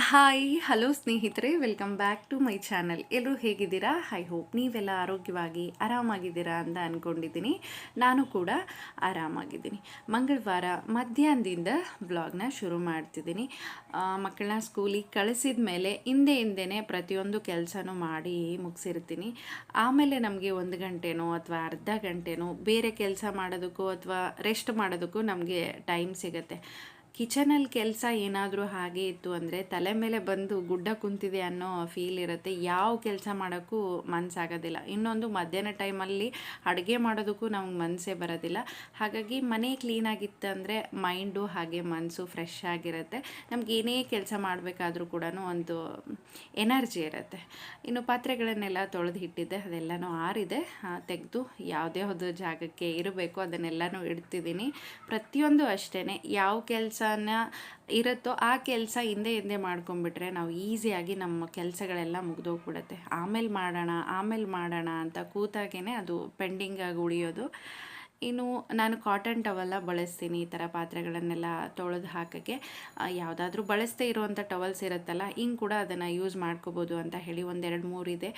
Hi hello ಸ್ನೇಹಿತರೆ welcome back to my channel ಎಲ್ಲರೂ ಹೇಗಿದ್ದೀರಾ? ಐ ಹೋಪ್ ನೀವೆಲ್ಲ ಆರೋಗ್ಯವಾಗಿ, ಆರಾಮಾಗಿದ್ದೀರಾ ಅಂತ ಅಂದ್ಕೊಂಡಿದ್ದೀನಿ ನಾನು ಕೂಡ ಆರಾಮಾಗಿದ್ದೀನಿ. ಮಂಗಳವಾರ ಮಧ್ಯಾಹ್ನದಿಂದ ಬ್ಲಾಗ್ನ ಶುರು ಮಾಡ್ತಿದ್ದೀನಿ. ಮಕ್ಕಳನ್ನ ಸ್ಕೂಲಿಗೆ ಕಳಿಸಿದ ಮೇಲೆ ಹಿಂದೆ ಹಿಂದೆನೇ ಪ್ರತಿಯೊಂದು ಕೆಲಸನೂ ಮಾಡಿ ಮುಗಿಸಿರ್ತೀನಿ. ಆಮೇಲೆ ನಮಗೆ ಒಂದು ಗಂಟೆನೋ ಅಥವಾ ಅರ್ಧ ಗಂಟೆನೋ ಬೇರೆ ಕೆಲಸ ಮಾಡೋದಕ್ಕೂ ಅಥವಾ ರೆಸ್ಟ್ ಮಾಡೋದಕ್ಕೂ ನಮಗೆ ಟೈಮ್ ಸಿಗುತ್ತೆ. ಕಿಚನಲ್ಲಿ ಕೆಲಸ ಏನಾದರೂ ಹಾಗೆ ಇತ್ತು ಅಂದರೆ ತಲೆ ಮೇಲೆ ಬಂದು ಗುಡ್ಡ ಕುಂತಿದೆ ಅನ್ನೋ ಫೀಲ್ ಇರುತ್ತೆ. ಯಾವ ಕೆಲಸ ಮಾಡೋಕ್ಕೂ ಮನಸ್ಸಾಗೋದಿಲ್ಲ ಇನ್ನೊಂದು ಮಧ್ಯಾಹ್ನ ಟೈಮಲ್ಲಿ ಅಡುಗೆ ಮಾಡೋದಕ್ಕೂ ನಮ್ಗೆ ಮನಸ್ಸೇ ಬರೋದಿಲ್ಲ. ಹಾಗಾಗಿ ಮನೆ ಕ್ಲೀನಾಗಿತ್ತು ಅಂದರೆ ಮೈಂಡು ಹಾಗೆ ಮನಸ್ಸು ಫ್ರೆಶ್ ಆಗಿರುತ್ತೆ. ನಮ್ಗೆ ಏನೇ ಕೆಲಸ ಮಾಡಬೇಕಾದ್ರೂ ಕೂಡ ಒಂದು ಎನರ್ಜಿ ಇರುತ್ತೆ. ಇನ್ನು ಪಾತ್ರೆಗಳನ್ನೆಲ್ಲ ತೊಳೆದು ಇಟ್ಟಿದ್ದೆ ಅದೆಲ್ಲನೂ ಆರಿದೆ. ತೆಗೆದು ಯಾವುದೇ ಒಂದು ಜಾಗಕ್ಕೆ ಇರಬೇಕು ಅದನ್ನೆಲ್ಲನೂ ಇಡ್ತಿದ್ದೀನಿ. ಪ್ರತಿಯೊಂದು ಅಷ್ಟೇ ಯಾವ ಕೆಲಸನ ಇರುತ್ತೋ ಆ ಕೆಲಸ ಹಿಂದೆ ಹಿಂದೆ ಮಾಡ್ಕೊಂಡ್ಬಿಟ್ರೆ ನಾವು ಈಸಿಯಾಗಿ ನಮ್ಮ ಕೆಲಸಗಳೆಲ್ಲ ಮುಗ್ದೋಗ್ಬಿಡುತ್ತೆ. ಆಮೇಲೆ ಮಾಡೋಣ ಆಮೇಲೆ ಮಾಡೋಣ ಅಂತ ಕೂತಾಗೇ ಅದು ಪೆಂಡಿಂಗಾಗಿ ಉಳಿಯೋದು. ಇನ್ನು ನಾನು ಕಾಟನ್ ಟವಲ್ಲ ಬಳಸ್ತೀನಿ, ಈ ಥರ ಪಾತ್ರೆಗಳನ್ನೆಲ್ಲ ತೊಳೆದು ಹಾಕೋಕ್ಕೆ. ಯಾವುದಾದ್ರೂ ಬಳಸದೇ ಇರುವಂಥ ಟವಲ್ಸ್ ಇರುತ್ತಲ್ಲ, ಹಿಂಗೆ ಕೂಡ ಅದನ್ನು ಯೂಸ್ ಮಾಡ್ಕೋಬೋದು ಅಂತ ಹೇಳಿ ಒಂದೆರಡು ಮೂರು ಇದೆ.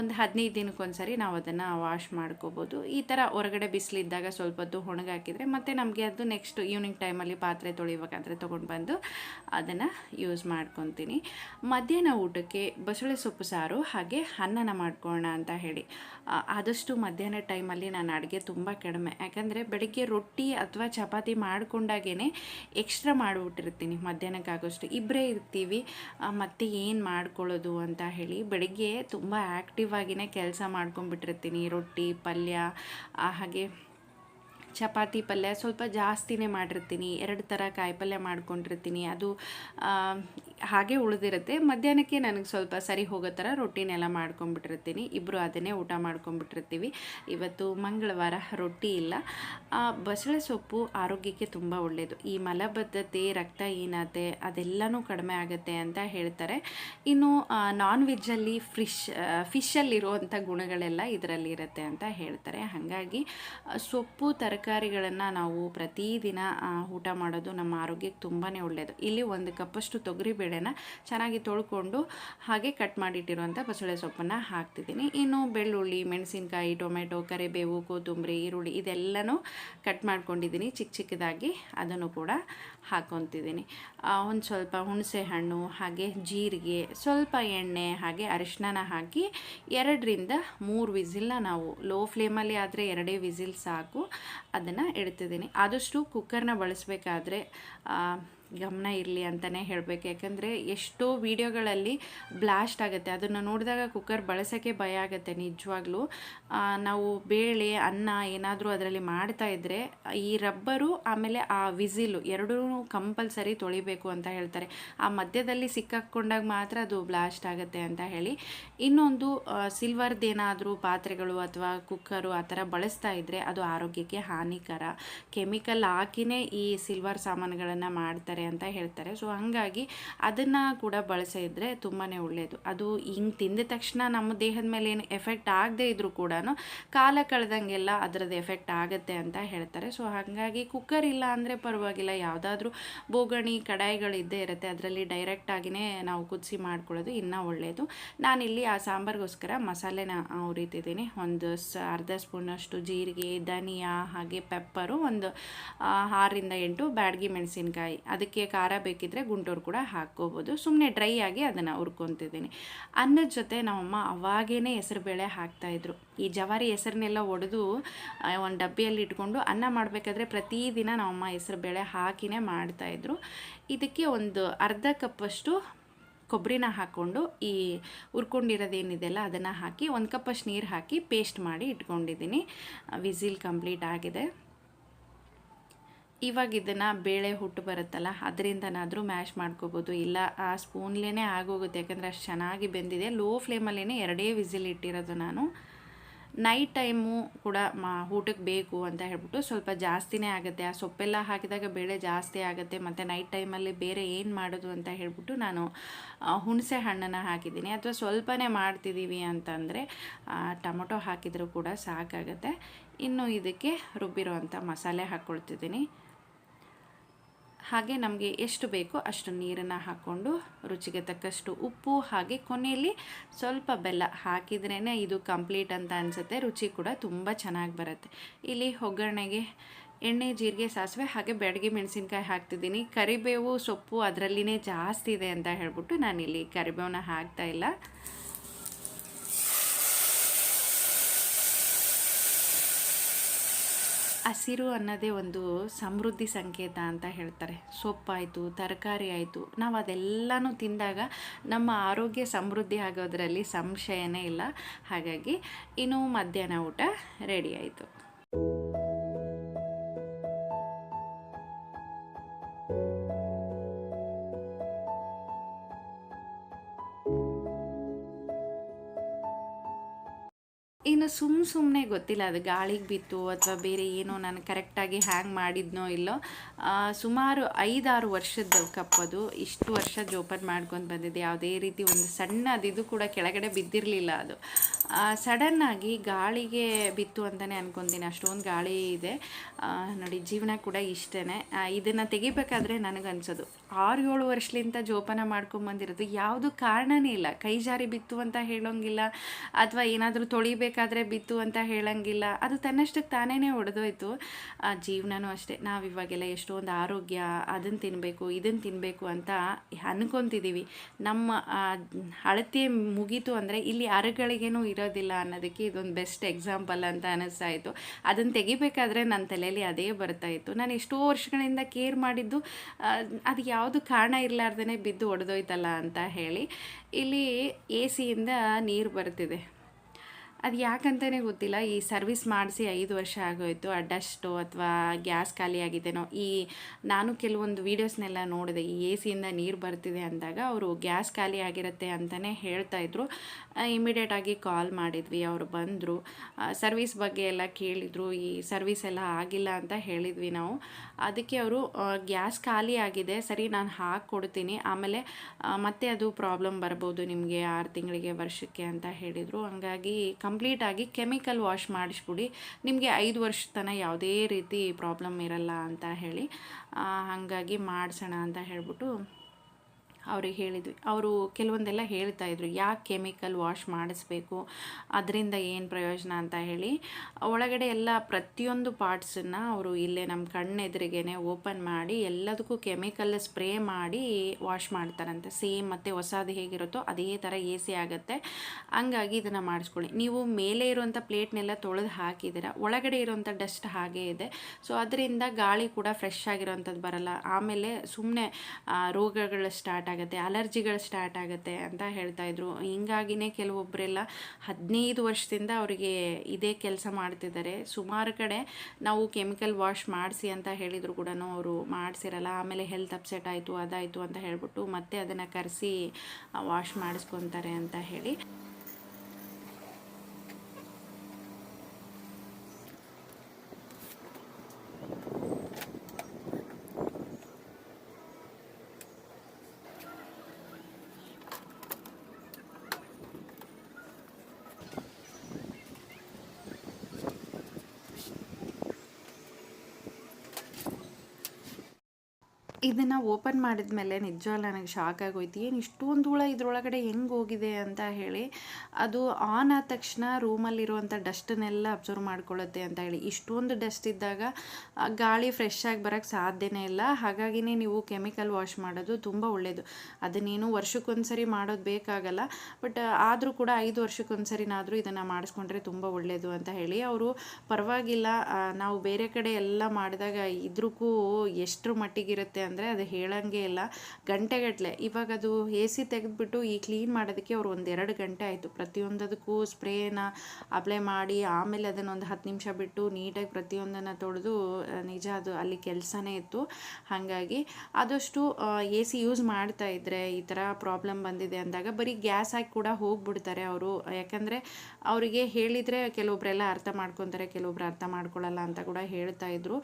ಒಂದು ಹದಿನೈದು ದಿನಕ್ಕೊಂದ್ಸರಿ ನಾವು ಅದನ್ನು ವಾಶ್ ಮಾಡ್ಕೋಬೋದು. ಈ ಥರ ಹೊರಗಡೆ ಬಿಸಿಲಿದ್ದಾಗ ಸ್ವಲ್ಪ ಹೊತ್ತು ಒಣಗಾಕಿದರೆ ಮತ್ತು ನಮಗೆ ಅದು ನೆಕ್ಸ್ಟ್ ಈವ್ನಿಂಗ್ ಟೈಮಲ್ಲಿ ಪಾತ್ರೆ ತೊಳಿಬೇಕಾದ್ರೆ ತೊಗೊಂಡು ಬಂದು ಅದನ್ನು ಯೂಸ್ ಮಾಡ್ಕೊತೀನಿ. ಮಧ್ಯಾಹ್ನ ಊಟಕ್ಕೆ ಬಸಳೆ ಸೊಪ್ಪು ಸಾರು ಹಾಗೆ ಅನ್ನನ ಮಾಡ್ಕೊಳ್ಳೋಣ ಅಂತ ಹೇಳಿ. ಆದಷ್ಟು ಮಧ್ಯಾಹ್ನ ಟೈಮಲ್ಲಿ ನಾನು ಅಡುಗೆ ತುಂಬ ಕಡಿಮೆ. ಯಾಕಂದರೆ ಬೆಳಗ್ಗೆ ರೊಟ್ಟಿ ಅಥವಾ ಚಪಾತಿ ಮಾಡಿಕೊಂಡಾಗೇ ಎಕ್ಸ್ಟ್ರಾ ಮಾಡಿಬಿಟ್ಟಿರ್ತೀನಿ. ಮಧ್ಯಾಹ್ನಕ್ಕಾಗೋಷ್ಟು. ಇಬ್ಬರೇ ಇರ್ತೀವಿ. ಮತ್ತೆ ಏನು ಮಾಡ್ಕೊಳ್ಳೋದು ಅಂತ ಹೇಳಿ ಬೆಳಗ್ಗೆ ತುಂಬ ಆ್ಯಕ್ಟಿವ್ ಆಗಿನೇ ಕೆಲಸ ಮಾಡ್ಕೊಂಡ್ಬಿಟ್ಟಿರ್ತೀನಿ. ರೊಟ್ಟಿ, ಪಲ್ಯ ಹಾಗೆ ಚಪಾತಿ ಪಲ್ಯ ಸ್ವಲ್ಪ ಜಾಸ್ತಿನೇ ಮಾಡಿರ್ತೀನಿ. ಎರಡು ಥರ ಕಾಯಿ ಪಲ್ಯ ಮಾಡ್ಕೊಂಡಿರ್ತೀನಿ. ಅದು ಹಾಗೆ ಉಳಿದಿರುತ್ತೆ. ಮಧ್ಯಾಹ್ನಕ್ಕೆ ನನಗೆ ಸ್ವಲ್ಪ ಸರಿ ಹೋಗೋ ಥರ ರೊಟ್ಟಿನೆಲ್ಲ ಮಾಡ್ಕೊಂಬಿಟ್ಟಿರ್ತೀನಿ ಇಬ್ಬರು ಅದನ್ನೇ ಊಟ ಮಾಡ್ಕೊಂಬಿಟ್ಟಿರ್ತೀವಿ ಇವತ್ತು ಮಂಗಳವಾರ ರೊಟ್ಟಿ ಇಲ್ಲ. ಬಸಳೆ ಸೊಪ್ಪು ಆರೋಗ್ಯಕ್ಕೆ ತುಂಬ ಒಳ್ಳೆಯದು ಈ ಮಲಬದ್ಧತೆ, ರಕ್ತಹೀನತೆ ಅದೆಲ್ಲನೂ ಕಡಿಮೆ ಆಗುತ್ತೆ ಅಂತ ಹೇಳ್ತಾರೆ. ಇನ್ನು ನಾನ್ ವೆಜ್ಜಲ್ಲಿ ಫಿಶ್ ಫಿಶಲ್ಲಿರುವಂಥ ಗುಣಗಳೆಲ್ಲ ಇದರಲ್ಲಿ ಇರುತ್ತೆ ಅಂತ ಹೇಳ್ತಾರೆ. ಹಾಗಾಗಿ ಸೊಪ್ಪು ಸೊಪ್ಪು ತರಕಾರಿಗಳನ್ನು ನಾವು ಪ್ರತಿದಿನ ಊಟ ಮಾಡೋದು ನಮ್ಮ ಆರೋಗ್ಯಕ್ಕೆ ತುಂಬಾ ಒಳ್ಳೆಯದು ಇಲ್ಲಿ ಒಂದು ಕಪ್ಪಷ್ಟು ತೊಗರಿ ಬೇಳೆನ ಚೆನ್ನಾಗಿ ತೊಳ್ಕೊಂಡು ಹಾಗೆ ಕಟ್ ಮಾಡಿಟ್ಟಿರುವಂಥ ಬಸಳೆ ಸೊಪ್ಪನ್ನು ಹಾಕ್ತಿದ್ದೀನಿ. ಇನ್ನು ಬೆಳ್ಳುಳ್ಳಿ, ಮೆಣಸಿನ್ಕಾಯಿ, ಟೊಮೆಟೊ, ಕರಿಬೇವು, ಕೊತ್ತಂಬರಿ, ಈರುಳ್ಳಿ ಇದೆಲ್ಲನೂ ಕಟ್ ಮಾಡ್ಕೊಂಡಿದ್ದೀನಿ ಚಿಕ್ಕ ಚಿಕ್ಕದಾಗಿ. ಅದನ್ನು ಕೂಡ ಹಾಕ್ಕೊತಿದ್ದೀನಿ ಒಂದು ಸ್ವಲ್ಪ ಹುಣಸೆ ಹಣ್ಣು ಹಾಗೆ ಜೀರಿಗೆ, ಸ್ವಲ್ಪ ಎಣ್ಣೆ, ಹಾಗೆ ಅರಿಶಿನ ಹಾಕಿ ಎರಡರಿಂದ ಮೂರು ವಿಸಿಲ್ನ ನಾವು ಲೋ ಫ್ಲೇಮಲ್ಲಿ ಆದರೆ ಎರಡೇ ವಿಸಿಲ್ ಸಾಕು. ಅದನ್ನು ಇಡ್ತಿದ್ದೀನಿ ಆದಷ್ಟು ಕುಕ್ಕರ್ನ ಬಳಸಬೇಕಾದ್ರೆ ಗಮನ ಇರಲಿ ಅಂತಲೇ ಹೇಳಬೇಕು. ಯಾಕಂದರೆ ಎಷ್ಟೋ ವೀಡಿಯೋಗಳಲ್ಲಿ ಬ್ಲಾಸ್ಟ್ ಆಗುತ್ತೆ. ಅದನ್ನು ನೋಡಿದಾಗ ಕುಕ್ಕರ್ ಬಳಸೋಕ್ಕೆ ಭಯ ಆಗುತ್ತೆ ನಿಜವಾಗ್ಲೂ. ನಾವು ಬೇಳೆ, ಅನ್ನ ಏನಾದರೂ ಅದರಲ್ಲಿ ಮಾಡ್ತಾ ಇದ್ದರೆ ಈ ರಬ್ಬರು, ಆಮೇಲೆ ಆ ವಿಸಿಲು ಎರಡೂ ಕಂಪಲ್ಸರಿ ತೊಳಿಬೇಕು ಅಂತ ಹೇಳ್ತಾರೆ. ಆ ಮಧ್ಯದಲ್ಲಿ ಸಿಕ್ಕಾಕ್ಕೊಂಡಾಗ ಮಾತ್ರ ಅದು ಬ್ಲಾಸ್ಟ್ ಆಗುತ್ತೆ ಅಂತ ಹೇಳಿ. ಇನ್ನೊಂದು ಸಿಲ್ವರ್ದೇನಾದರೂ ಪಾತ್ರೆಗಳು ಅಥವಾ ಕುಕ್ಕರು ಆ ಥರ ಬಳಸ್ತಾ ಇದ್ದರೆ ಅದು ಆರೋಗ್ಯಕ್ಕೆ ಹಾನಿಕರ. ಕೆಮಿಕಲ್ ಹಾಕಿನೇ ಈ ಸಿಲ್ವರ್ ಸಾಮಾನುಗಳನ್ನು ಮಾಡ್ತಾರೆ. ಅಂತ ಹೇಳ್ತಾರೆ. ಸೊ ಹಾಗಾಗಿ ಅದನ್ನು ಕೂಡ ಬಳಸಿದ್ರೆ ತುಂಬಾ ಒಳ್ಳೆಯದು ಅದು ಹಿಂಗೆ ತಿಂದ ತಕ್ಷಣ ನಮ್ಮ ದೇಹದ ಮೇಲೆ ಏನು ಎಫೆಕ್ಟ್ ಆಗದೇ ಇದ್ರೂ ಕೂಡ ಕಾಲ ಕಳೆದಂಗೆಲ್ಲ ಅದರದ್ದು ಎಫೆಕ್ಟ್ ಆಗುತ್ತೆ ಅಂತ ಹೇಳ್ತಾರೆ. ಸೊ ಹಾಗಾಗಿ ಕುಕ್ಕರ್ ಇಲ್ಲ ಅಂದರೆ ಪರವಾಗಿಲ್ಲ. ಯಾವುದಾದ್ರೂ ಬೋಗಣಿ ಕಡಾಯಿಗಳಿದ್ದೇ ಇರುತ್ತೆ. ಅದರಲ್ಲಿ ಡೈರೆಕ್ಟಾಗಿಯೇ ನಾವು ಕುದಿಸಿ ಮಾಡ್ಕೊಳ್ಳೋದು ಇನ್ನೂ ಒಳ್ಳೆಯದು ನಾನಿಲ್ಲಿ ಆ ಸಾಂಬಾರಿಗೋಸ್ಕರ ಮಸಾಲೆನ ಹುರಿತಿದ್ದೀನಿ. ಒಂದು ಸ, ಅರ್ಧ ಸ್ಪೂನಷ್ಟು ಜೀರಿಗೆ, ಧನಿಯಾ ಹಾಗೆ ಪೆಪ್ಪರು ಒಂದು ಆರರಿಂದ ಎಂಟು ಬ್ಯಾಡಗಿ ಮೆಣಸಿನ್ಕಾಯಿ. ಅದಕ್ಕೆ ಖಾರ ಬೇಕಿದ್ರೆ ಗುಂಟೂರು ಕೂಡ ಹಾಕ್ಕೋಬೋದು. ಸುಮ್ಮನೆ ಡ್ರೈ ಆಗಿ ಅದನ್ನು ಹುರ್ಕೊತಿದ್ದೀನಿ. ಅನ್ನದ ಜೊತೆ ನಮ್ಮಮ್ಮ ಅವಾಗೇನೆ ಹೆಸರುಬೇಳೆ ಹಾಕ್ತಾಯಿದ್ರು ಈ ಜವಾರಿ ಹೆಸರನ್ನೆಲ್ಲ ಒಡೆದು ಒಂದು ಡಬ್ಬಿಯಲ್ಲಿ ಇಟ್ಕೊಂಡು ಅನ್ನ ಮಾಡಬೇಕಾದ್ರೆ ಪ್ರತಿದಿನ ನಮ್ಮಮ್ಮ ಹೆಸರುಬೇಳೆ ಹಾಕಿನೇ ಮಾಡ್ತಾಯಿದ್ರು ಇದಕ್ಕೆ ಒಂದು ಅರ್ಧ ಕಪ್ಪಷ್ಟು ಕೊಬ್ಬರಿನ ಹಾಕ್ಕೊಂಡು, ಈ ಹುರ್ಕೊಂಡಿರೋದೇನಿದೆಯಲ್ಲ ಅದನ್ನು ಹಾಕಿ, ಒಂದು ಕಪ್ಪಷ್ಟು ನೀರು ಹಾಕಿ ಪೇಸ್ಟ್ ಮಾಡಿ ಇಟ್ಕೊಂಡಿದ್ದೀನಿ. ವಿಸಿಲ್ ಕಂಪ್ಲೀಟ್ ಆಗಿದೆ. ಇವಾಗ ಇದನ್ನು ಬೇಳೆ ಹುಟ್ಟು ಬರುತ್ತಲ್ಲ, ಅದರಿಂದನಾದರೂ ಮ್ಯಾಶ್ ಮಾಡ್ಕೋಬೋದು. ಇಲ್ಲ, ಆ ಸ್ಪೂನ್ಲೇ ಆಗೋಗುತ್ತೆ. ಯಾಕಂದರೆ ಅಷ್ಟು ಚೆನ್ನಾಗಿ ಬೆಂದಿದೆ. ಲೋ ಫ್ಲೇಮಲ್ಲೇ ಎರಡೇ ವಿಸಿಲ್ ಇಟ್ಟಿರೋದು ನಾನು. ನೈಟ್ ಟೈಮು ಕೂಡ ಮಾ, ಊಟಕ್ಕೆ ಬೇಕು ಅಂತ ಹೇಳ್ಬಿಟ್ಟು ಸ್ವಲ್ಪ ಜಾಸ್ತಿನೇ ಆಗುತ್ತೆ. ಆ ಸೊಪ್ಪೆಲ್ಲ ಹಾಕಿದಾಗ ಬೇಳೆ ಜಾಸ್ತಿ ಆಗುತ್ತೆ. ಮತ್ತು ನೈಟ್ ಟೈಮಲ್ಲಿ ಬೇರೆ ಏನು ಮಾಡೋದು ಅಂತ ಹೇಳ್ಬಿಟ್ಟು ನಾನು ಹುಣಸೆ ಹಣ್ಣನ್ನು ಹಾಕಿದ್ದೀನಿ. ಅಥವಾ ಸ್ವಲ್ಪನೇ ಮಾಡ್ತಿದ್ದೀವಿ ಅಂತಂದರೆ ಟೊಮೊಟೊ ಹಾಕಿದರೂ ಕೂಡ ಸಾಕಾಗುತ್ತೆ. ಇನ್ನು ಇದಕ್ಕೆ ರುಬ್ಬಿರೋ ಮಸಾಲೆ ಹಾಕ್ಕೊಳ್ತಿದ್ದೀನಿ. ಹಾಗೆ ನಮಗೆ ಎಷ್ಟು ಬೇಕೋ ಅಷ್ಟು ನೀರನ್ನು ಹಾಕ್ಕೊಂಡು ರುಚಿಗೆ ತಕ್ಕಷ್ಟು ಉಪ್ಪು ಹಾಗೆ ಕೊನೆಯಲ್ಲಿ ಸ್ವಲ್ಪ ಬೆಲ್ಲ ಹಾಕಿದ್ರೇ ಇದು ಕಂಪ್ಲೀಟ್ ಅಂತ ಅನಿಸುತ್ತೆ. ರುಚಿ ಕೂಡ ತುಂಬ ಚೆನ್ನಾಗಿ ಬರುತ್ತೆ. ಇಲ್ಲಿ ಒಗ್ಗರಣೆಗೆ ಎಣ್ಣೆ, ಜೀರಿಗೆ, ಸಾಸಿವೆ ಹಾಗೆ ಬೆಡಗಿ ಮೆಣಸಿನ್ಕಾಯಿ ಹಾಕ್ತಿದ್ದೀನಿ. ಕರಿಬೇವು ಸೊಪ್ಪು ಅದರಲ್ಲಿನೇ ಜಾಸ್ತಿ ಇದೆ ಅಂತ ಹೇಳ್ಬಿಟ್ಟು ನಾನಿಲ್ಲಿ ಕರಿಬೇವನ್ನ ಹಾಕ್ತಾ ಹಸಿರು ಅನ್ನೋದೇ ಒಂದು ಸಮೃದ್ಧಿ ಸಂಕೇತ ಅಂತ ಹೇಳ್ತಾರೆ. ಸೊಪ್ಪಾಯಿತು, ತರಕಾರಿ ಆಯಿತು, ನಾವು ಅದೆಲ್ಲನೂ ತಿಂದಾಗ ನಮ್ಮ ಆರೋಗ್ಯ ಸಮೃದ್ಧಿ ಆಗೋದರಲ್ಲಿ ಸಂಶಯನೇ ಇಲ್ಲ. ಹಾಗಾಗಿ ಇನ್ನು ಮಧ್ಯಾಹ್ನ ಊಟ ರೆಡಿ ಆಯಿತು. ಸುಮ್ಮ ಸುಮ್ಮನೆ ಗೊತ್ತಿಲ್ಲ, ಅದು ಗಾಳಿಗೆ ಬಿತ್ತು ಅಥವಾ ಬೇರೆ ಏನೋ ನಾನು ಕರೆಕ್ಟಾಗಿ ಹ್ಯಾಂಗ್ ಮಾಡಿದ್ನೋ ಇಲ್ಲೋ ಸುಮಾರು ಐದಾರು ವರ್ಷದ ಕಪ್ ಅದು. ಇಷ್ಟು ವರ್ಷ ಜೋಪನ್ ಮಾಡ್ಕೊಂಡು ಬಂದಿದೆ ಯಾವುದೇ ರೀತಿ ಒಂದು ಸಣ್ಣ ಅದಿದು ಕೂಡ ಕೆಳಗಡೆ ಬಿದ್ದಿರಲಿಲ್ಲ ಅದು. ಸಡನ್ನಾಗಿ ಗಾಳಿಗೆ ಬಿತ್ತು ಅಂತಲೇ ಅನ್ಕೊಂತೀನಿ. ಅಷ್ಟೊಂದು ಗಾಳಿ ಇದೆ. ನೋಡಿ, ಜೀವನ ಕೂಡ ಇಷ್ಟೇ ಇದನ್ನು ತೆಗಿಬೇಕಾದ್ರೆ ನನಗನ್ಸೋದು. ಆರು ಏಳು ವರ್ಷಲಿಂದ ಜೋಪಾನ ಮಾಡ್ಕೊಂಬಂದಿರೋದು ಯಾವುದು ಕಾರಣನೇ ಇಲ್ಲ. ಕೈ ಜಾರಿ ಬಿತ್ತು ಅಂತ ಹೇಳೋಂಗಿಲ್ಲ, ಅಥವಾ ಏನಾದರೂ ತೊಳಿಬೇಕಾದ್ರೆ ಬಿತ್ತು ಅಂತ ಹೇಳೋಂಗಿಲ್ಲ. ಅದು ತನ್ನಷ್ಟಕ್ಕೆ ತಾನೇ ಆ, ಜೀವನನೂ ಅಷ್ಟೇ. ನಾವು ಇವಾಗೆಲ್ಲ ಎಷ್ಟೊಂದು ಆರೋಗ್ಯ ಅದನ್ನು ತಿನ್ನಬೇಕು ಇದನ್ನು ತಿನ್ನಬೇಕು ಅಂತ ಅನ್ಕೊತಿದ್ದೀವಿ ನಮ್ಮ ಅಳತೆ ಮುಗೀತು ಅಂದರೆ ಇಲ್ಲಿ ಅರಗಳಿಗೇನೂ ಇರೋದಿಲ್ಲ ಅನ್ನೋದಕ್ಕೆ ಇದೊಂದು ಬೆಸ್ಟ್ ಎಕ್ಸಾಂಪಲ್ ಅಂತ ಅನ್ನಿಸ್ತಾ ಇತ್ತು. ಅದನ್ನು ತೆಗಿಬೇಕಾದ್ರೆ ನನ್ನ ತಲೆಯಲ್ಲಿ ಅದೇ ಬರ್ತಾ ಇತ್ತು. ನಾನು ಎಷ್ಟೋ ವರ್ಷಗಳಿಂದ ಕೇರ್ ಮಾಡಿದ್ದು ಅದು ಯಾವುದು ಕಾರಣ ಇರಲಾರ್ದೇ ಬಿದ್ದು ಒಡೆದೋಯ್ತಲ್ಲ ಅಂತ ಹೇಳಿ, ಇಲ್ಲಿ ಎ ಸಿಯಿಂದ ನೀರು ಬರ್ತಿದೆ. ಅದು ಯಾಕಂತಲೇ ಗೊತ್ತಿಲ್ಲ. ಈ ಸರ್ವಿಸ್ ಮಾಡಿಸಿ ಐದು ವರ್ಷ ಆಗೋಯ್ತು. ಅಡ್ಡಷ್ಟು ಅಥವಾ ಗ್ಯಾಸ್ ಖಾಲಿ ಆಗಿದೆನೋ, ಈ ನಾನು ಕೆಲವೊಂದು ವೀಡಿಯೋಸ್ನೆಲ್ಲ ನೋಡಿದೆ. ಈ ಎ ಸಿಯಿಂದ ನೀರು ಬರ್ತಿದೆ ಅಂದಾಗ ಅವರು ಗ್ಯಾಸ್ ಖಾಲಿ ಆಗಿರುತ್ತೆ ಅಂತಲೇ ಹೇಳ್ತಾ ಇದ್ರು. ಇಮಿಡಿಯೇಟಾಗಿ ಕಾಲ್ ಮಾಡಿದ್ವಿ. ಅವರು ಬಂದರು. ಸರ್ವಿಸ್ ಬಗ್ಗೆ ಎಲ್ಲ ಕೇಳಿದರು. ಈ ಸರ್ವಿಸ್ ಎಲ್ಲ ಆಗಿಲ್ಲ ಅಂತ ಹೇಳಿದ್ವಿ ನಾವು. ಅದಕ್ಕೆ ಅವರು ಗ್ಯಾಸ್ ಖಾಲಿ ಆಗಿದೆ. ಸರಿ, ನಾನು ಹಾಕ್ಕೊಡ್ತೀನಿ ಆಮೇಲೆ ಮತ್ತೆ ಅದು ಪ್ರಾಬ್ಲಮ್ ಬರ್ಬೋದು ನಿಮಗೆ ಆರು ತಿಂಗಳಿಗೆ ವರ್ಷಕ್ಕೆ ಅಂತ ಹೇಳಿದರು. ಹಂಗಾಗಿ ಕಂಪ್ಲೀಟಾಗಿ ಕೆಮಿಕಲ್ ವಾಶ್ ಮಾಡಿಸ್ಬಿಡಿ. ನಿಮಗೆ ಐದು ವರ್ಷ ತನಕ ಯಾವುದೇ ರೀತಿ ಪ್ರಾಬ್ಲಮ್ ಇರಲ್ಲ ಅಂತ ಹೇಳಿ ಹಾಗಾಗಿ ಮಾಡಿಸೋಣ ಅಂತ ಹೇಳ್ಬಿಟ್ಟು ಅವ್ರಿಗೆ ಹೇಳಿದ್ವಿ. ಅವರು ಕೆಲವೊಂದೆಲ್ಲ ಹೇಳ್ತಾ ಇದ್ರು. ಯಾಕೆ ಕೆಮಿಕಲ್ ವಾಶ್ ಮಾಡಿಸ್ಬೇಕು? ಅದರಿಂದ ಏನು ಪ್ರಯೋಜನ ಅಂತ ಹೇಳಿ. ಒಳಗಡೆ ಎಲ್ಲ ಪ್ರತಿಯೊಂದು ಪಾರ್ಟ್ಸನ್ನು ಅವರು ಇಲ್ಲೇ ನಮ್ಮ ಕಣ್ಣೆದುರಿಗೇನೆ ಓಪನ್ ಮಾಡಿ ಎಲ್ಲದಕ್ಕೂ ಕೆಮಿಕಲ್ ಸ್ಪ್ರೇ ಮಾಡಿ ವಾಶ್ ಮಾಡ್ತಾರಂತೆ. ಸೇಮ್ ಮತ್ತು ಹೊಸದು ಹೇಗಿರುತ್ತೋ ಅದೇ ಥರ ಎ ಸಿ ಆಗುತ್ತೆ. ಹಂಗಾಗಿ ಇದನ್ನು ಮಾಡಿಸ್ಕೊಳ್ಳಿ. ನೀವು ಮೇಲೆ ಇರುವಂಥ ಪ್ಲೇಟ್ನೆಲ್ಲ ತೊಳೆದು ಹಾಕಿದ್ದೀರಾ? ಒಳಗಡೆ ಇರುವಂಥ ಡಸ್ಟ್ ಹಾಗೇ ಇದೆ. ಸೊ, ಅದರಿಂದ ಗಾಳಿ ಕೂಡ ಫ್ರೆಶ್ ಆಗಿರೋಂಥದ್ದು ಬರಲ್ಲ. ಆಮೇಲೆ ಸುಮ್ಮನೆ ರೋಗಗಳು ಸ್ಟಾರ್ಟ್ ಆಗುತ್ತೆ, ಅಲರ್ಜಿಗಳು ಸ್ಟಾರ್ಟ್ ಆಗುತ್ತೆ ಅಂತ ಹೇಳ್ತಾ ಇದ್ರು. ಹಿಂಗಾಗಿನೇ ಕೆಲವೊಬ್ಬರೆಲ್ಲ ಹದಿನೈದು ವರ್ಷದಿಂದ ಅವರಿಗೆ ಇದೇ ಕೆಲಸ ಮಾಡ್ತಿದ್ದಾರೆ. ಸುಮಾರು ಕಡೆ ನಾವು ಕೆಮಿಕಲ್ ವಾಶ್ ಮಾಡಿಸಿ ಅಂತ ಹೇಳಿದ್ರು ಕೂಡ ಅವರು ಮಾಡಿಸಿರಲ್ಲ, ಆಮೇಲೆ ಹೆಲ್ತ್ ಅಪ್ಸೆಟ್ ಆಯಿತು, ಅದಾಯಿತು ಅಂತ ಹೇಳ್ಬಿಟ್ಟು ಮತ್ತೆ ಅದನ್ನು ಕರೆಸಿ ವಾಶ್ ಮಾಡಿಸ್ಕೊತಾರೆ ಅಂತ ಹೇಳಿ. ಇದನ್ನು ಓಪನ್ ಮಾಡಿದ ಮೇಲೆ ನಿಜವಲ್ಲ ನನಗೆ ಶಾಕ್ ಆಗೋಯ್ತು. ಏನು ಇಷ್ಟೊಂದು ಹುಳ ಇದ್ರೊಳಗಡೆ ಹೆಂಗೆ ಹೋಗಿದೆ ಅಂತ ಹೇಳಿ ಅದು ಆನ್ ಆದ ತಕ್ಷಣ ರೂಮಲ್ಲಿರುವಂಥ ಡಸ್ಟನ್ನೆಲ್ಲ ಅಬ್ಸರ್ವ್ ಮಾಡ್ಕೊಳ್ಳುತ್ತೆ ಅಂತ ಹೇಳಿ. ಇಷ್ಟೊಂದು ಡಸ್ಟ್ ಇದ್ದಾಗ ಗಾಳಿ ಫ್ರೆಶ್ ಆಗಿ ಬರೋಕ್ಕೆ ಸಾಧ್ಯನೇ ಇಲ್ಲ. ಹಾಗಾಗಿನೇ ನೀವು ಕೆಮಿಕಲ್ ವಾಶ್ ಮಾಡೋದು ತುಂಬ ಒಳ್ಳೆಯದು ಅದನ್ನೇನು ವರ್ಷಕ್ಕೊಂದ್ಸರಿ ಮಾಡೋದು ಬೇಕಾಗಲ್ಲ. ಬಟ್ ಆದರೂ ಕೂಡ ಐದು ವರ್ಷಕ್ಕೊಂದ್ಸರಿನಾದರೂ ಇದನ್ನು ಮಾಡಿಸ್ಕೊಂಡ್ರೆ ತುಂಬ ಒಳ್ಳೆಯದು ಅಂತ ಹೇಳಿ. ಅವರು ಪರವಾಗಿಲ್ಲ ನಾವು ಬೇರೆ ಕಡೆ ಎಲ್ಲ ಮಾಡಿದಾಗ ಇದ್ರಕ್ಕೂ ಎಷ್ಟರ ಮಟ್ಟಿಗಿರುತ್ತೆ ಅಂದರೆ ಅದು ಹೇಳಂಗೆ ಇಲ್ಲ. ಗಂಟೆಗಟ್ಟಲೆ ಇವಾಗ ಅದು ಎ ಸಿ ತೆಗೆದುಬಿಟ್ಟು ಈ ಕ್ಲೀನ್ ಮಾಡೋದಕ್ಕೆ ಅವ್ರು ಒಂದು ಎರಡು ಗಂಟೆ ಆಯಿತು. ಪ್ರತಿಯೊಂದದಕ್ಕೂ ಸ್ಪ್ರೇನ ಅಪ್ಲೈ ಮಾಡಿ ಆಮೇಲೆ ಅದನ್ನೊಂದು ಹತ್ತು ನಿಮಿಷ ಬಿಟ್ಟು ನೀಟಾಗಿ ಪ್ರತಿಯೊಂದನ್ನು ತೊಳೆದು ನಿಜ ಅದು ಅಲ್ಲಿ ಕೆಲಸನೇ ಇತ್ತು. ಹಾಗಾಗಿ ಆದಷ್ಟು ಎ ಸಿ ಯೂಸ್ ಮಾಡ್ತಾ ಇದ್ದರೆ ಈ ಥರ ಪ್ರಾಬ್ಲಮ್ ಬಂದಿದೆ ಅಂದಾಗ ಬರೀ ಗ್ಯಾಸ್ ಹಾಕಿ ಕೂಡ ಹೋಗ್ಬಿಡ್ತಾರೆ ಅವರು. ಯಾಕಂದರೆ ಅವರಿಗೆ ಹೇಳಿದರೆ ಕೆಲವೊಬ್ಬರೆಲ್ಲ ಅರ್ಥ ಮಾಡ್ಕೊತಾರೆ, ಕೆಲವೊಬ್ರು ಅರ್ಥ ಮಾಡ್ಕೊಳ್ಳಲ್ಲ ಅಂತ ಕೂಡ ಹೇಳ್ತಾ ಇದ್ರು.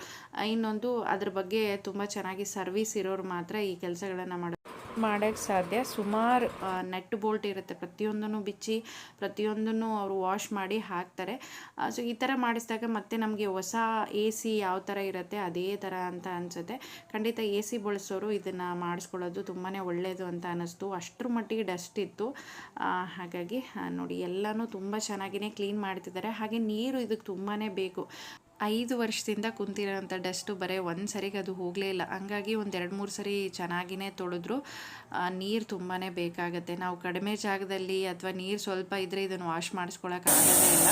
ಇನ್ನೊಂದು ಅದ್ರ ಬಗ್ಗೆ ತುಂಬ ಚೆನ್ನಾಗಿ ಸರ್ವಿಸ್ ಇರೋರು ಮಾತ್ರ ಈ ಕೆಲಸಗಳನ್ನು ಮಾಡೋ ಮಾಡೋಕ್ಕೆ ಸಾಧ್ಯ. ಸುಮಾರು ನೆಟ್ ಬೋಲ್ಟ್ ಇರುತ್ತೆ. ಪ್ರತಿಯೊಂದನ್ನು ಬಿಚ್ಚಿ, ಪ್ರತಿಯೊಂದನ್ನು ಅವರು ವಾಶ್ ಮಾಡಿ ಹಾಕ್ತಾರೆ. ಸೊ, ಈ ಥರ ಮಾಡಿಸಿದಾಗ ಮತ್ತೆ ನಮಗೆ ಹೊಸ ಎ ಸಿ ಯಾವ ಥರ ಇರುತ್ತೆ ಅದೇ ಥರ ಅಂತ ಅನಿಸುತ್ತೆ. ಖಂಡಿತ ಎ ಸಿ ಬಳಸೋರು ಇದನ್ನು ಮಾಡಿಸ್ಕೊಳ್ಳೋದು ತುಂಬಾ ಒಳ್ಳೆಯದು ಅಂತ ಅನ್ನಿಸ್ತು ಅಷ್ಟರ ಮಟ್ಟಿಗೆ ಡಸ್ಟ್ ಇತ್ತು. ಹಾಗಾಗಿ ನೋಡಿ ಎಲ್ಲನೂ ತುಂಬ ಚೆನ್ನಾಗಿಯೇ ಕ್ಲೀನ್ ಮಾಡ್ತಿದ್ದಾರೆ. ಹಾಗೆ ನೀರು ಇದಕ್ಕೆ ತುಂಬಾ ಬೇಕು. ಐದು ವರ್ಷದಿಂದ ಕುಂತಿರೋಂಥ ಡಸ್ಟು ಬರೀ ಒಂದು ಸರಿಗೆ ಅದು ಹೋಗಲೇ ಇಲ್ಲ. ಹಂಗಾಗಿ ಒಂದು ಎರಡು ಮೂರು ಸರಿ ಚೆನ್ನಾಗಿಯೇ ತೊಳೆದ್ರು. ನೀರು ತುಂಬಾ ಬೇಕಾಗುತ್ತೆ. ನಾವು ಕಡಿಮೆ ಜಾಗದಲ್ಲಿ ಅಥವಾ ನೀರು ಸ್ವಲ್ಪ ಇದ್ದರೆ ಇದನ್ನು ವಾಶ್ ಮಾಡಿಸ್ಕೊಳಕ್ಕೆ ಆಗೋದೇ ಇಲ್ಲ.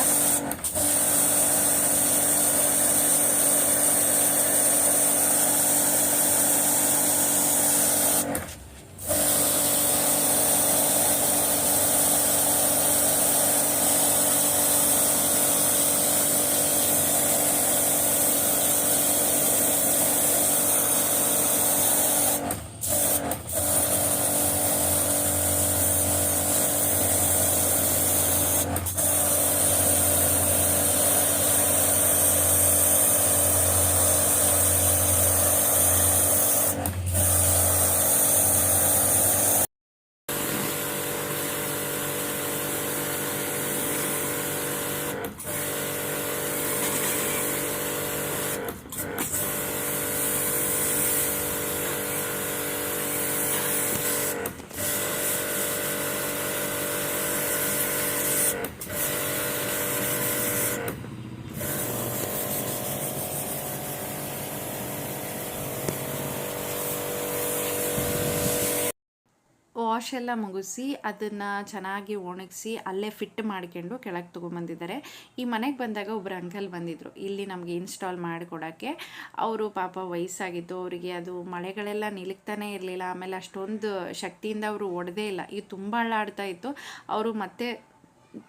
ವಾಶ್ ಎಲ್ಲ ಮುಗಿಸಿ ಅದನ್ನು ಚೆನ್ನಾಗಿ ಒಣಗಿಸಿ ಅಲ್ಲೇ ಫಿಟ್ ಮಾಡ್ಕೊಂಡು ಕೆಳಗೆ ತೊಗೊಂಬಂದಿದ್ದಾರೆ ಈ ಮನೆಗೆ ಬಂದಾಗ ಒಬ್ಬರು ಅಂಕಲ್ ಬಂದಿದ್ದರು ಇಲ್ಲಿ ನಮಗೆ ಇನ್ಸ್ಟಾಲ್ ಮಾಡಿಕೊಡೋಕ್ಕೆ. ಅವರು ಪಾಪ ವಯಸ್ಸಾಗಿತ್ತು ಅವರಿಗೆ ಅದು ಮಳೆಗಳೆಲ್ಲ ನಿಲುಕ್ತಾನೆ ಇರಲಿಲ್ಲ. ಆಮೇಲೆ ಅಷ್ಟೊಂದು ಶಕ್ತಿಯಿಂದ ಅವರು ಒಡೆದೇ ಇಲ್ಲ. ಇದು ತುಂಬ ಅಳ್ಳಾಡ್ತಾ ಇತ್ತು. ಅವರು ಮತ್ತೆ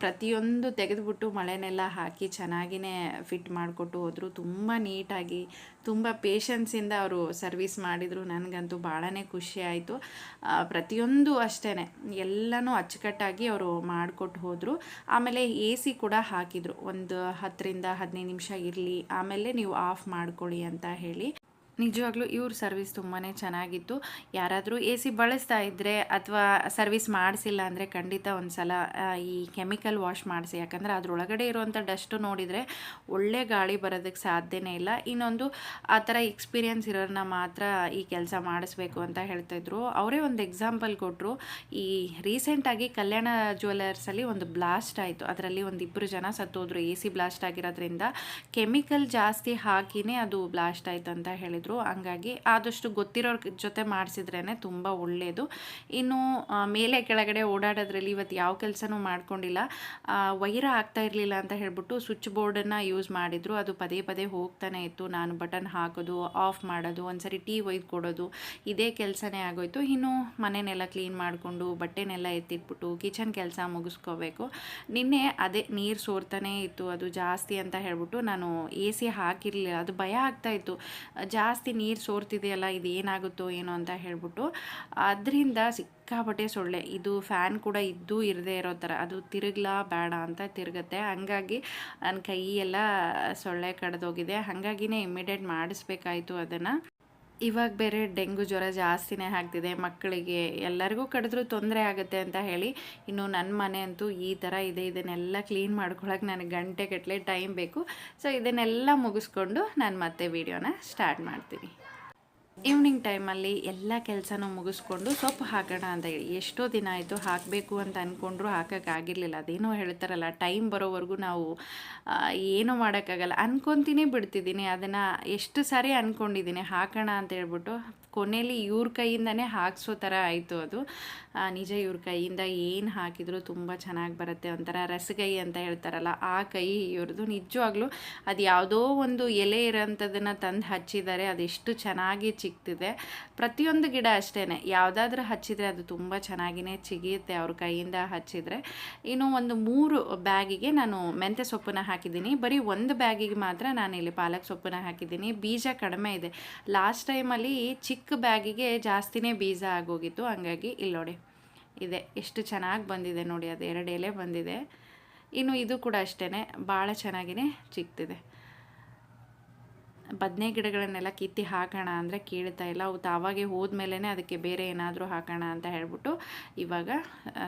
ಪ್ರತಿಯೊಂದು ತೆಗೆದುಬಿಟ್ಟು ಮಳೆನೆಲ್ಲ ಹಾಕಿ ಚೆನ್ನಾಗಿಯೇ ಫಿಟ್ ಮಾಡಿಕೊಟ್ಟು ಹೋದರು. ತುಂಬ ನೀಟಾಗಿ, ತುಂಬ ಪೇಷನ್ಸಿಂದ ಅವರು ಸರ್ವಿಸ್ ಮಾಡಿದರು. ನನಗಂತೂ ಭಾಳನೇ ಖುಷಿ ಆಯಿತು. ಪ್ರತಿಯೊಂದು ಅಷ್ಟೇ ಎಲ್ಲನೂ ಅಚ್ಚುಕಟ್ಟಾಗಿ ಅವರು ಮಾಡಿಕೊಟ್ಟು ಹೋದರು. ಆಮೇಲೆ ಎ ಸಿ ಕೂಡ ಹಾಕಿದರು. ಒಂದು ಹತ್ತರಿಂದ ಹದಿನೈದು ನಿಮಿಷ ಇರಲಿ, ಆಮೇಲೆ ನೀವು ಆಫ್ ಮಾಡ್ಕೊಳ್ಳಿ ಅಂತ ಹೇಳಿ. ನಿಜವಾಗ್ಲೂ ಇವ್ರ ಸರ್ವಿಸ್ ತುಂಬಾ ಚೆನ್ನಾಗಿತ್ತು. ಯಾರಾದರೂ ಎ ಸಿ ಬಳಸ್ತಾ ಇದ್ದರೆ ಅಥವಾ ಸರ್ವಿಸ್ ಮಾಡಿಸಿಲ್ಲ ಅಂದರೆ ಖಂಡಿತ ಒಂದು ಸಲ ಈ ಕೆಮಿಕಲ್ ವಾಶ್ ಮಾಡಿಸಿ. ಯಾಕಂದರೆ ಅದರೊಳಗಡೆ ಇರುವಂಥ ಡಸ್ಟು ನೋಡಿದರೆ ಒಳ್ಳೆ ಗಾಳಿ ಬರೋದಕ್ಕೆ ಸಾಧ್ಯನೇ ಇಲ್ಲ. ಇನ್ನೊಂದು, ಆ ಥರ ಎಕ್ಸ್ಪೀರಿಯನ್ಸ್ ಇರೋರನ್ನ ಮಾತ್ರ ಈ ಕೆಲಸ ಮಾಡಿಸ್ಬೇಕು ಅಂತ ಹೇಳ್ತಾಯಿದ್ರು ಅವರೇ ಒಂದು ಎಕ್ಸಾಂಪಲ್ ಕೊಟ್ಟರು ಈ ರೀಸೆಂಟಾಗಿ ಕಲ್ಯಾಣ ಜ್ಯುವೆಲರ್ಸಲ್ಲಿ ಒಂದು ಬ್ಲಾಸ್ಟ್ ಆಯಿತು. ಅದರಲ್ಲಿ ಒಂದು ಇಬ್ಬರು ಜನ ಸತ್ತೋದ್ರು. ಎ ಸಿ ಬ್ಲಾಸ್ಟ್ ಆಗಿರೋದ್ರಿಂದ ಕೆಮಿಕಲ್ ಜಾಸ್ತಿ ಹಾಕಿನೇ ಅದು ಬ್ಲಾಸ್ಟ್ ಆಯ್ತು ಅಂತ ಹೇಳಿದರು. ಹಂಗಾಗಿ ಆದಷ್ಟು ಗೊತ್ತಿರೋರ ಜೊತೆ ಮಾಡಿಸಿದ್ರೇ ತುಂಬ ಒಳ್ಳೆಯದು ಇನ್ನು ಮೇಲೆ ಕೆಳಗಡೆ ಓಡಾಡೋದ್ರಲ್ಲಿ ಇವತ್ತು ಯಾವ ಕೆಲಸನೂ ಮಾಡ್ಕೊಂಡಿಲ್ಲ. ವೈರ ಆಗ್ತಾ ಇರಲಿಲ್ಲ ಅಂತ ಹೇಳ್ಬಿಟ್ಟು ಸ್ವಿಚ್ ಬೋರ್ಡನ್ನು ಯೂಸ್ ಮಾಡಿದರು. ಅದು ಪದೇ ಪದೇ ಹೋಗ್ತಾನೆ ಇತ್ತು. ನಾನು ಬಟನ್ ಹಾಕೋದು, ಆಫ್ ಮಾಡೋದು, ಒಂದ್ಸರಿ ಟೀ ಒಯ್ದು ಕೊಡೋದು, ಇದೇ ಕೆಲಸನೇ ಆಗೋಯ್ತು. ಇನ್ನು ಮನೆನೆಲ್ಲ ಕ್ಲೀನ್ ಮಾಡಿಕೊಂಡು ಬಟ್ಟೆನೆಲ್ಲ ಎತ್ತಿಟ್ಬಿಟ್ಟು ಕಿಚನ್ ಕೆಲಸ ಮುಗಿಸ್ಕೋಬೇಕು. ನಿನ್ನೆ ಅದೇ ನೀರು ಸೋರ್ತಾನೆ ಇತ್ತು. ಅದು ಜಾಸ್ತಿ ಅಂತ ಹೇಳ್ಬಿಟ್ಟು ನಾನು ಎ ಸಿ ಹಾಕಿರಲಿಲ್ಲ. ಅದು ಭಯ ಆಗ್ತಾ ಇತ್ತು. ಜಾಸ್ತಿ ನೀರು ಸೋರ್ತಿದೆಯಲ್ಲ, ಇದು ಏನಾಗುತ್ತೋ ಏನೋ ಅಂತ ಹೇಳ್ಬಿಟ್ಟು ಅದರಿಂದ ಸಿಕ್ಕಾಪಟ್ಟೆ ಸೊಳ್ಳೆ. ಇದು ಫ್ಯಾನ್ ಕೂಡ ಇದ್ದು ಇರದೇ ಇರೋ ಥರ. ಅದು ತಿರುಗ್ಲಾ ಬೇಡ ಅಂತ ತಿರುಗುತ್ತೆ. ಹಂಗಾಗಿ ನನ್ನ ಕೈ ಎಲ್ಲ ಸೊಳ್ಳೆ ಕಡ್ದೋಗಿದೆ. ಹಾಗಾಗಿನೇ ಇಮಿಡಿಯೇಟ್ ಮಾಡಿಸ್ಬೇಕಾಯಿತು ಅದನ್ನು. ಇವಾಗ ಬೇರೆ ಡೆಂಗು ಜ್ವರ ಜಾಸ್ತಿನೇ ಆಗ್ತಿದೆ, ಮಕ್ಕಳಿಗೆ ಎಲ್ಲರಿಗೂ ಕಡಿದ್ರೂ ತೊಂದರೆ ಆಗುತ್ತೆ ಅಂತ ಹೇಳಿ ಇನ್ನು ನನ್ನ ಮನೆ ಅಂತೂ ಈ ಥರ ಇದೆ, ಇದನ್ನೆಲ್ಲ ಕ್ಲೀನ್ ಮಾಡ್ಕೊಳಕ್ಕೆ ನನಗೆ ಗಂಟೆಗಟ್ಟಲೆ ಟೈಮ್ ಬೇಕು. ಸೊ ಇದನ್ನೆಲ್ಲ ಮುಗಿಸ್ಕೊಂಡು ನಾನು ಮತ್ತೆ ವೀಡಿಯೋನ ಸ್ಟಾರ್ಟ್ ಮಾಡ್ತೀನಿ. ಈವ್ನಿಂಗ್ ಟೈಮಲ್ಲಿ ಎಲ್ಲ ಕೆಲಸನೂ ಮುಗಿಸ್ಕೊಂಡು ಸೊಪ್ಪು ಹಾಕೋಣ ಅಂತ ಹೇಳಿ. ಎಷ್ಟೋ ದಿನ ಆಯಿತು ಹಾಕಬೇಕು ಅಂತ ಅಂದ್ಕೊಂಡ್ರು ಹಾಕೋಕ್ಕಾಗಿರಲಿಲ್ಲ ಅದೇನೋ ಹೇಳ್ತಾರಲ್ಲ ಟೈಮ್ ಬರೋವರೆಗೂ ನಾವು ಏನೂ ಮಾಡೋಕ್ಕಾಗಲ್ಲ. ಅಂದ್ಕೊತೀನಿ ಬಿಡ್ತಿದ್ದೀನಿ. ಅದನ್ನು ಎಷ್ಟು ಸಾರಿ ಅಂದ್ಕೊಂಡಿದ್ದೀನಿ ಹಾಕೋಣ ಅಂತ ಹೇಳ್ಬಿಟ್ಟು ಕೊನೆಯಲ್ಲಿ ಇವ್ರ ಕೈಯಿಂದನೇ ಹಾಕ್ಸೋ ಥರ ಆಯಿತು ಅದು. ನಿಜ ಇವ್ರ ಕೈಯಿಂದ ಏನು ಹಾಕಿದರೂ ತುಂಬ ಚೆನ್ನಾಗಿ ಬರುತ್ತೆ ಒಂಥರ ರಸಗೈ ಅಂತ ಹೇಳ್ತಾರಲ್ಲ, ಆ ಕೈ ಇವ್ರದ್ದು. ನಿಜವಾಗ್ಲೂ ಅದು ಯಾವುದೋ ಒಂದು ಎಲೆ ಇರೋಂಥದ್ದನ್ನು ತಂದು ಹಚ್ಚಿದ್ದಾರೆ ಅದೆಷ್ಟು ಚೆನ್ನಾಗಿ ಚಿಕ್ತಿದೆ. ಪ್ರತಿಯೊಂದು ಗಿಡ ಅಷ್ಟೇ ಯಾವುದಾದ್ರೂ ಹಚ್ಚಿದರೆ ಅದು ತುಂಬ ಚೆನ್ನಾಗಿಯೇ ಚಿಗಿಯುತ್ತೆ ಅವ್ರ ಕೈಯಿಂದ ಹಚ್ಚಿದರೆ. ಇನ್ನು ಒಂದು ಮೂರು ಬ್ಯಾಗಿಗೆ ನಾನು ಮೆಂತ್ಯ ಸೊಪ್ಪನ್ನ ಹಾಕಿದ್ದೀನಿ. ಬರೀ ಒಂದು ಬ್ಯಾಗಿಗೆ ಮಾತ್ರ ನಾನು ಇಲ್ಲಿ ಪಾಲಕ್ ಸೊಪ್ಪನ್ನ ಹಾಕಿದ್ದೀನಿ. ಬೀಜ ಕಡಿಮೆ ಇದೆ. ಲಾಸ್ಟ್ ಟೈಮಲ್ಲಿ ಚಿಕ್ಕ ಬ್ಯಾಗಿಗೆ ಜಾಸ್ತಿನೇ ಬೀಜ ಆಗೋಗಿತ್ತು, ಹಂಗಾಗಿ ಇಲ್ಲಿ ನೋಡಿ. ಇದೆ, ಎಷ್ಟು ಚೆನ್ನಾಗಿ ಬಂದಿದೆ ನೋಡಿ, ಅದು ಎರಡು ಬಂದಿದೆ. ಇನ್ನು ಇದು ಕೂಡ ಅಷ್ಟೇ ಭಾಳ ಚೆನ್ನಾಗಿಯೇ ಚಿಕ್ತಿದೆ. ಬದನೆ ಗಿಡಗಳನ್ನೆಲ್ಲ ಕಿತ್ತಿ ಹಾಕೋಣ ಅಂದರೆ ಕೇಳ್ತಾ ಇಲ್ಲ. ಅವು ತಾವಾಗೆ ಹೋದ್ಮೇಲೆ ಅದಕ್ಕೆ ಬೇರೆ ಏನಾದರೂ ಹಾಕೋಣ ಅಂತ ಹೇಳ್ಬಿಟ್ಟು ಇವಾಗ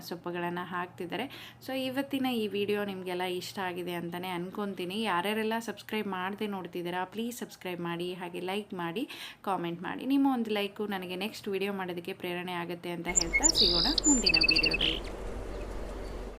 ಸೊಪ್ಪುಗಳನ್ನು ಹಾಕ್ತಿದ್ದಾರೆ. ಸೊ ಇವತ್ತಿನ ಈ ವಿಡಿಯೋ ನಿಮಗೆಲ್ಲ ಇಷ್ಟ ಆಗಿದೆ ಅಂತಲೇ ಅನ್ಕೊತೀನಿ. ಯಾರ್ಯಾರೆಲ್ಲ ಸಬ್ಸ್ಕ್ರೈಬ್ ಮಾಡದೆ ನೋಡ್ತಿದ್ದೀರಾ ಪ್ಲೀಸ್ ಸಬ್ಸ್ಕ್ರೈಬ್ ಮಾಡಿ, ಹಾಗೆ ಲೈಕ್ ಮಾಡಿ ಕಾಮೆಂಟ್ ಮಾಡಿ. ನಿಮ್ಮ ಒಂದು ಲೈಕು ನನಗೆ ನೆಕ್ಸ್ಟ್ ವಿಡಿಯೋ ಮಾಡೋದಕ್ಕೆ ಪ್ರೇರಣೆ ಆಗುತ್ತೆ ಅಂತ ಹೇಳ್ತಾ ಸಿಗೋಣ ಮುಂದಿನ